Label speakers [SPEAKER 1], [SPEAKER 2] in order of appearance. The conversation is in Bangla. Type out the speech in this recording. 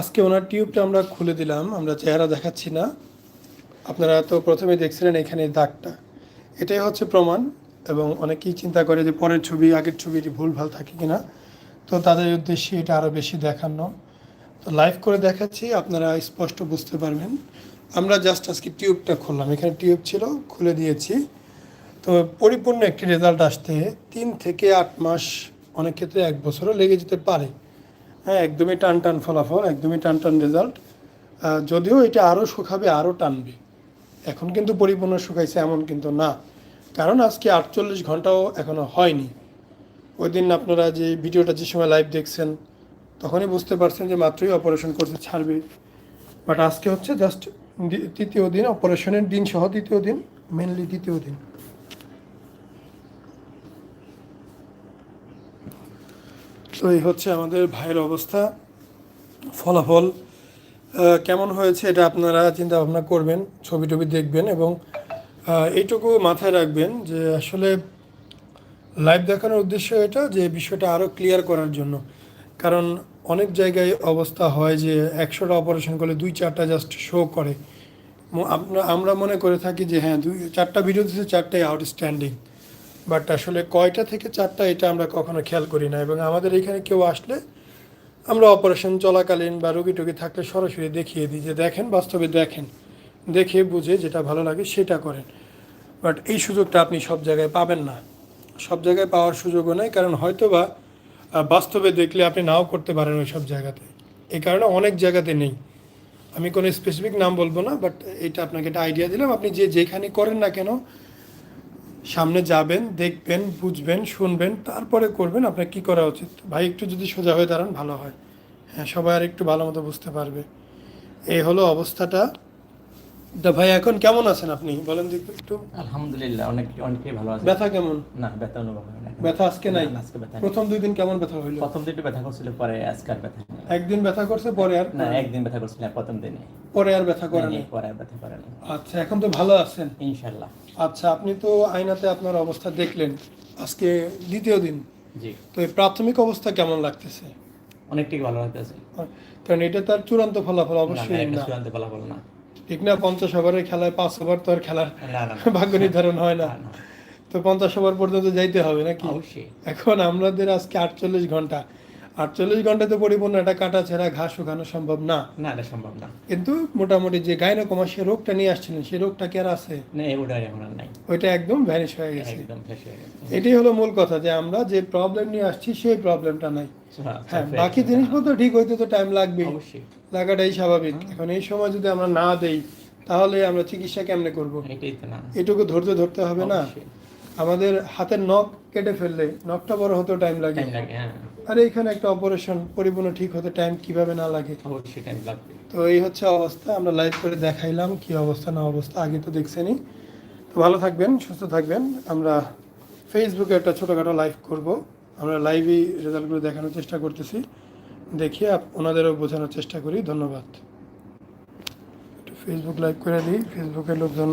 [SPEAKER 1] আজকে ওনার টিউবটা আমরা খুলে দিলাম, আমরা চেহারা দেখাচ্ছি না। আপনারা তো প্রথমে দেখছিলেন এখানে দাগটা। এটাই হচ্ছে প্রমাণ, এবং অনেকেই চিন্তা করে যে পরের ছবি, আগের ছবিটি ভুলভাল থাকে কিনা। তো তাদের উদ্দেশ্যে এটা আরও বেশি দেখানো। তো লাইভ করে দেখাচ্ছি, আপনারা স্পষ্ট বুঝতে পারবেন। আমরা জাস্ট আজকে টিউবটা খুললাম। এখানে টিউব ছিল, খুলে দিয়েছি। তো পরিপূর্ণ একটি রেজাল্ট আসতে তিন থেকে আট মাস, অনেক ক্ষেত্রে এক বছরও লেগে যেতে পারে। হ্যাঁ একদমই টান টান ফলাফল, একদমই টান টান রেজাল্ট যদিও এটা আরও শুকাবে আরও টানবে। এখন কিন্তু পরিপূর্ণ শুকাইছে এমন কিন্তু না। কারণ আজকে আটচল্লিশ ঘন্টাও এখনও হয়নি। ওই দিন আপনারা যে ভিডিওটা যে সময় লাইভ দেখছেন, তখনই বুঝতে পারছেন যে মাত্রই অপারেশন করতে ছাড়বে। বাট আজকে হচ্ছে জাস্ট তৃতীয় দিন অপারেশনের দিন সহ দ্বিতীয় দিন মেনলি দ্বিতীয় দিন। তো এই হচ্ছে আমাদের ভাইয়ের অবস্থা। ফলাফল কেমন হয়েছে এটা আপনারা চিন্তা ভাবনা করবেন, ছবি টবি দেখবেন এবং এইটুকু মাথায় রাখবেন যে আসলে লাইভ দেখানোর উদ্দেশ্য এটা যে বিষয়টা আরও ক্লিয়ার করার জন্য। কারণ অনেক জায়গায় অবস্থা হয় যে একশোটা অপারেশন করলে দুই চারটা জাস্ট শো করে। আমরা মনে করে থাকি যে হ্যাঁ দুই, চারটা ভিডিও দিচ্ছে চারটাই আউটস্ট্যান্ডিং বাট আসলে কয়টা থেকে চারটা এটা আমরা কখনো খেয়াল করি না এবং আমাদের এখানে কেউ আসলে আমরা অপারেশন চলাকালীন বা রোগী টোগী থাকলে সরাসরি দেখিয়ে দিই যে দেখেন, বাস্তবে দেখেন, দেখে বুঝে যেটা ভালো লাগে সেটা করেন। বাট এই সুযোগটা আপনি সব জায়গায় পাবেন না। সব জায়গায় পাওয়ার সুযোগও নেই, কারণ হয়তো বা বাস্তবে দেখলে আপনি নাও করতে পারেন ওই সব জায়গাতে। এই কারণে অনেক জায়গাতে নেই। আমি কোনো স্পেসিফিক নাম বলব না বাট এটা আপনাকে একটা আইডিয়া দিলাম। আপনি যে যেখানে করেন না কেন সামনে যাবেন দেখবেন বুঝবেন শুনবেন তারপরে করবেন আপনার কি করা উচিত? ভাই একটু যদি সোজা হয়ে দাঁড়ান ভালো হয়। হ্যাঁ সবাই আর একটু ভালো মতো বুঝতে পারবে। এই হলো অবস্থাটা। তা ভাই এখন কেমন আছেন আপনি? বলেন দেখি একটু।
[SPEAKER 2] আলহামদুলিল্লাহ অনেক অনেকেই ভালো আছে
[SPEAKER 1] ব্যথা কেমন?
[SPEAKER 2] না ব্যথা অনুভব হয় না।
[SPEAKER 1] ব্যথা আজকে নাই?
[SPEAKER 2] আজকে ব্যথা
[SPEAKER 1] প্রথম দুই দিন কেমন ব্যথা হইল?
[SPEAKER 2] প্রথম দিন একটু ব্যথা করছিল পরে আজকে আর ব্যথা
[SPEAKER 1] একদিন ব্যথা করছে পরে আর
[SPEAKER 2] না একদিন ব্যথা করছিল প্রথম দিনে।
[SPEAKER 1] পরে আর ব্যথা করে
[SPEAKER 2] নেই, পরে আর ব্যথা করে না
[SPEAKER 1] আচ্ছা এখন তো ভালো আছেন? আচ্ছা আপনি তো আয়নাতে আপনার অবস্থা দেখলেন আজকে দ্বিতীয় দিন।
[SPEAKER 2] জি।
[SPEAKER 1] তো এই প্রাথমিক অবস্থা কেমন লাগতেছে?
[SPEAKER 2] অনেকটাই ভালো হইতেছে
[SPEAKER 1] কারণ এটা তার চূড়ান্ত ফলাফল অবশ্যই না।
[SPEAKER 2] চূড়ান্ত ফলাফল না।
[SPEAKER 1] ঠিক না পঞ্চাশ ওভারের খেলায় পাঁচ ওভার তো আর খেলার ভাগ্য নির্ধারণ হয় না। তো পঞ্চাশ ওভার পর্যন্ত যাইতে হবে নাকি? এখন আমাদের আজকে আটচল্লিশ ঘণ্টা। আটচল্লিশ ঘন্টাতে পরিপূর্ণ একটা কাটা ছেঁড়া ঘাস শুকানো সম্ভব না।
[SPEAKER 2] না এটা সম্ভব না।
[SPEAKER 1] কিন্তু মোটামুটি যে গাইনোকমা সে রোগটা নিয়ে আসছিলেন সেই রোগটা কি আর আছে?
[SPEAKER 2] না ওটা এখন নাই।
[SPEAKER 1] ওইটা একদম ভ্যানিশ হয়ে গেছে।
[SPEAKER 2] একদম গেছে।
[SPEAKER 1] এটাই হলো মূল কথা যে আমরা যে প্রবলেম নিয়ে আসছি সেই প্রবলেমটা নাই। হ্যাঁ বাকি জিনিসপত্র ঠিক হইতে তো টাইম লাগবে লাগাটাই স্বাভাবিক। এখন এই সময় যদি আমরা না দেই তাহলে আমরা চিকিৎসা কেমনে করব?
[SPEAKER 2] তো
[SPEAKER 1] এটুকু ধৈর্য ধরতে হবে না। আমাদের হাতের নখ কেটে ফেললে নখটা বড় হতেও টাইম লাগে।
[SPEAKER 2] হ্যাঁ।
[SPEAKER 1] আর এইখানে একটা অপারেশন পরিপূর্ণ ঠিক হতে টাইম কীভাবে না লাগে। তো এই হচ্ছে অবস্থা আমরা লাইভ করে দেখাইলাম কি অবস্থা না অবস্থা আগে তো দেখছেনই। তো ভালো থাকবেন সুস্থ থাকবেন। আমরা ফেসবুকে একটা ছোটোখাটো লাইভ করব। আমরা লাইভেই রেজাল্টগুলো দেখানোর চেষ্টা করতেছি। আপ- ওনাদেরও বোঝানোর চেষ্টা করি। ধন্যবাদ। ফেসবুক লাইভ করে দিই। ফেসবুকের লোকজন